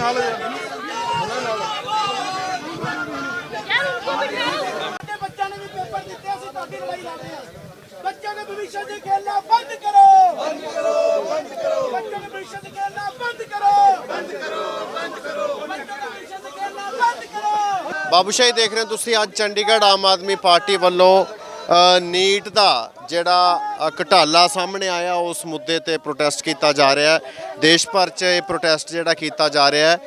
ਨਾਲ ਸਾਡੇ ਬੱਚਿਆਂ ਨੇ ਵੀ ਪੇਪਰ ਦਿੱਤੇ ਅਸੀਂ ਤੁਹਾਡੀ ਲੜਾਈ ਲੜ ਰਹੇ ਹਾਂ। ਬੱਚਿਆਂ ਦੇ ਭਵਿੱਖ ਦੇ ਖੇਲਣਾ ਬੰਦ ਕਰੋ। ਬੰਦ ਕਰੋ ਬੰਦ ਕਰੋ। ਬੱਚਿਆਂ ਦੇ ਭਵਿੱਖ ਦੇ ਖੇਲਣਾ ਬੰਦ ਕਰੋ। ਬੰਦ ਕਰੋ ਬੰਦ ਕਰੋ। ਬੱਚਿਆਂ ਦੇ ਭਵਿੱਖ ਦੇ ਖੇਲਣਾ ਬੰਦ ਕਰੋ। ਬਾਬੂਸ਼ਾਹੀ ਦੇਖ ਰਹੇ ਹੋ ਤੁਸੀਂ ਅੱਜ ਚੰਡੀਗੜ੍ਹ ਆਮ ਆਦਮੀ ਪਾਰਟੀ ਵੱਲੋਂ ਨੀਟ ਦਾ ਜਿਹੜਾ ਘਟਾਲਾ ਸਾਹਮਣੇ ਆਇਆ, ਉਸ ਮੁੱਦੇ ਤੇ ਪ੍ਰੋਟੈਸਟ ਕੀਤਾ ਜਾ ਰਿਹਾ ਹੈ। ਦੇਸ਼ ਭਰ 'ਚ ਇਹ ਪ੍ਰੋਟੈਸਟ ਜਿਹੜਾ ਕੀਤਾ ਜਾ ਰਿਹਾ ਹੈ।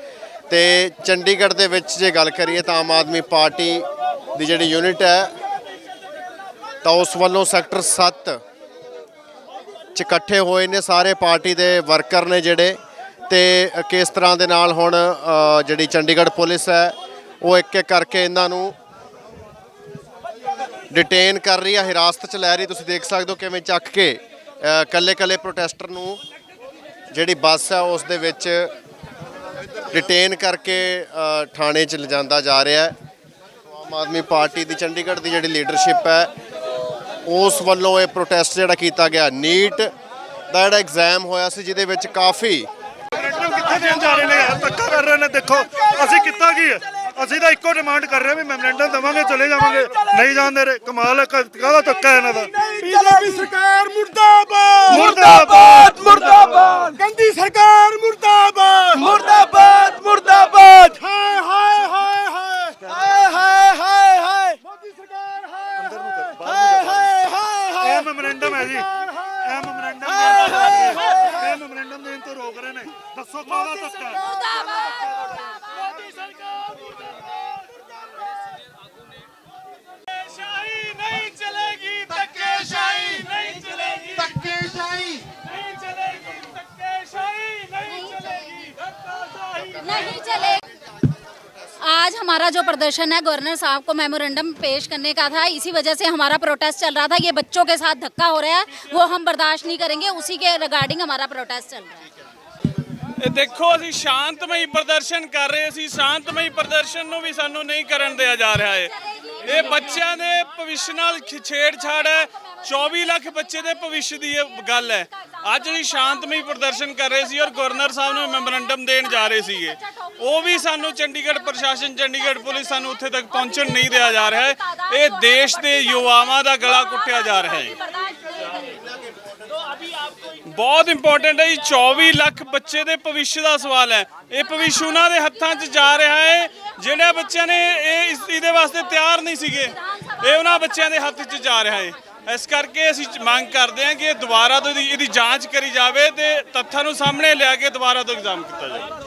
ਤੇ ਚੰਡੀਗੜ੍ਹ ਦੇ ਵਿੱਚ ਜੇ ਗੱਲ ਕਰੀਏ ਤਾਂ ਆਮ ਆਦਮੀ ਪਾਰਟੀ ਦੀ ਜਿਹੜੀ ਯੂਨਿਟ ਹੈ, ਤਾਂ ਉਸ ਵੱਲੋਂ ਸੈਕਟਰ 7 ਚ ਇਕੱਠੇ ਹੋਏ ਨੇ ਸਾਰੇ ਪਾਰਟੀ ਦੇ ਵਰਕਰ ਨੇ ਜਿਹੜੇ। ਤੇ ਕਿਸ ਤਰ੍ਹਾਂ ਦੇ ਨਾਲ ਹੁਣ ਜਿਹੜੀ ਚੰਡੀਗੜ੍ਹ ਪੁਲਿਸ ਹੈ, ਉਹ ਇੱਕ ਇੱਕ ਕਰਕੇ ਇਹਨਾਂ ਨੂੰ ਡਿਟੇਨ ਕਰ ਰਹੀ ਹੈ ਹਿਰਾਸਤ ਚ ਲੈ ਰਹੀ। ਤੁਸੀਂ ਦੇਖ ਸਕਦੇ ਹੋ ਕਿਵੇਂ ਚੱਕ ਕੇ ਕੱਲੇ ਕੱਲੇ ਪ੍ਰੋਟੈਸਟਰ ਨੂੰ ਜਿਹੜੀ ਬੱਸ ਹੈ ਉਸ ਦੇ ਵਿੱਚ ਡਿਟੇਨ ਕਰਕੇ ਥਾਣੇ ਚ ਲਿਜਾਂਦਾ ਜਾ ਰਿਹਾ ਹੈ। ਆਮ ਆਦਮੀ ਪਾਰਟੀ ਦੀ ਚੰਡੀਗੜ੍ਹ ਦੀ ਜਿਹੜੀ ਲੀਡਰਸ਼ਿਪ ਹੈ, ਉਸ ਵੱਲੋਂ ਇਹ ਪ੍ਰੋਟੈਸਟ ਜਿਹੜਾ ਕੀਤਾ ਗਿਆ। ਨੀਟ ਦਾ ਜਿਹੜਾ ਐਗਜ਼ਾਮ ਹੋਇਆ ਸੀ, ਜਿਹਦੇ ਵਿੱਚ ਕਾਫੀ ਕਿੱਥੇ ਦੇਣ ਜਾ ਰਹੇ ਨੇ? ਯਾਰ ਧੱਕਾ ਕਰ ਰਹੇ ਨੇ, ਦੇਖੋ, ਅਸੀਂ ਕੀਤਾ ਕੀ ਹੈ? ਅਸੀਂ ਤਾਂ ਇੱਕੋ ਡਿਮਾਂਡ ਕਰ ਰਹੇ ਹਾਂ ਵੀ ਮੈਮੋਰੈਂਡਮ ਦਵਾਂਗੇ ਚਲੇ ਜਾਵਾਂਗੇ। ਨਹੀਂ ਜਾਂਦੇ ਰੇ ਕਮਾਲ ਹੈ ਕਾਹਦਾ ਧੱਕਾ ਇਹਨਾਂ ਦਾ? ਬੀਜੇਪੀ ਸਰਕਾਰ ਮੁਰਦਾਬਾਦ। ਮੁਰਦਾਬਾਦ। ਮੁਰਦਾਬਾਦ। ਗੰਦੀ ਸਰਕਾਰ ਮੁਰਦਾਬਾਦ। ਮੁਰਦਾਬਾਦ ਮੁਰਦਾਬਾਦ। ਹਾਏ ਹਾਏ ਹਾਏ ਹਾਏ। ਹਾਏ ਹਾਏ ਹਾਏ ਮੋਦੀ ਸਰਕਾਰ ਹਾਏ ਹਾਏ। ਹਾਏ ਹਾਏ ਇਹ ਮੈਮੋਰੈਂਡਮ ਹੈ ਜੀ। ਇਹ ਮੈਮੋਰੈਂਡਮ ਇਹ ਮੈਮੋਰੈਂਡਮ ਦੇਣ ਤੋਂ ਰੋਕ ਰਹੇ ਨੇ। ਦੱਸੋ ਕਾਹਦਾ ਧੱਕਾ ਹੈ? नहीं आज हमारा जो प्रदर्शन है गवर्नर साहब को मेमोरेंडम पेश करने का था। इसी वजह से हमारा प्रोटेस्ट चल रहा था। ये बच्चों के साथ धक्का हो रहा है। वो हम बर्दाश्त नहीं करेंगे। उसी के रिगार्डिंग हमारा प्रोटेस्ट चल रहा है। ਇਹ ਦੇਖੋ, ਅਸੀਂ ਸ਼ਾਂਤਮਈ ਪ੍ਰਦਰਸ਼ਨ ਕਰ ਰਹੇ ਸੀ ਸ਼ਾਂਤਮਈ ਪ੍ਰਦਰਸ਼ਨ ਨੂੰ ਵੀ ਸਾਨੂੰ ਨਹੀਂ ਕਰਨ ਦਿਆ ਜਾ ਰਿਹਾ ਹੈ। ਇਹ ਬੱਚਿਆਂ ਦੇ ਭਵਿੱਖ ਨਾਲ ਛੇੜਛਾੜ ਹੈ। 24 ਲੱਖ ਬੱਚੇ ਦੇ ਭਵਿੱਖ ਦੀ ਇਹ ਗੱਲ ਹੈ। ਅੱਜ ਅਸੀਂ ਸ਼ਾਂਤਮਈ ਪ੍ਰਦਰਸ਼ਨ ਕਰ ਰਹੇ ਸੀ ਔਰ ਗਵਰਨਰ ਸਾਹਿਬ ਨੂੰ ਮੈਮੋਰੈਂਡਮ ਦੇਣ ਜਾ ਰਹੇ ਸੀਗੇ। ਉਹ ਵੀ ਸਾਨੂੰ ਚੰਡੀਗੜ੍ਹ ਪ੍ਰਸ਼ਾਸਨ, ਚੰਡੀਗੜ੍ਹ ਪੁਲਿਸ ਸਾਨੂੰ ਉੱਥੇ ਤੱਕ ਪਹੁੰਚਣ ਨਹੀਂ ਦਿਆ ਜਾ ਰਿਹਾ ਹੈ। ਇਹ ਦੇਸ਼ ਦੇ ਯੁਵਾਵਾਂ ਦਾ ਗਲਾ ਕੁੱਟਿਆ ਜਾ ਰਿਹਾ ਹੈ। ਬਹੁਤ ਇੰਪੋਰਟੈਂਟ ਹੈ ਜੀ 24 ਲੱਖ ਬੱਚੇ ਦੇ ਭਵਿੱਖ ਦਾ ਸਵਾਲ ਹੈ। ਇਹ ਭਵਿੱਖ ਉਹਨਾਂ ਦੇ ਹੱਥਾਂ 'ਚ ਜਾ ਰਿਹਾ ਹੈ, ਜਿਹੜੇ ਬੱਚਿਆਂ ਨੇ ਇਹ ਇਸ ਇਹਦੇ ਵਾਸਤੇ ਤਿਆਰ ਨਹੀਂ ਸੀਗੇ, ਇਹ ਉਹਨਾਂ ਬੱਚਿਆਂ ਦੇ ਹੱਥ 'ਚ ਜਾ ਰਿਹਾ ਹੈ। ਇਸ ਕਰਕੇ ਅਸੀਂ ਮੰਗ ਕਰਦੇ ਹਾਂ ਕਿ ਇਹ ਦੁਬਾਰਾ ਤੋਂ ਇਹਦੀ ਇਹਦੀ ਜਾਂਚ ਕਰੀ ਜਾਵੇ ਤੇ ਤੱਥਾਂ ਨੂੰ ਸਾਹਮਣੇ ਲਿਆ ਕੇ ਦੁਬਾਰਾ ਤੋਂ ਇਗਜ਼ਾਮ ਕੀਤਾ ਜਾਵੇ।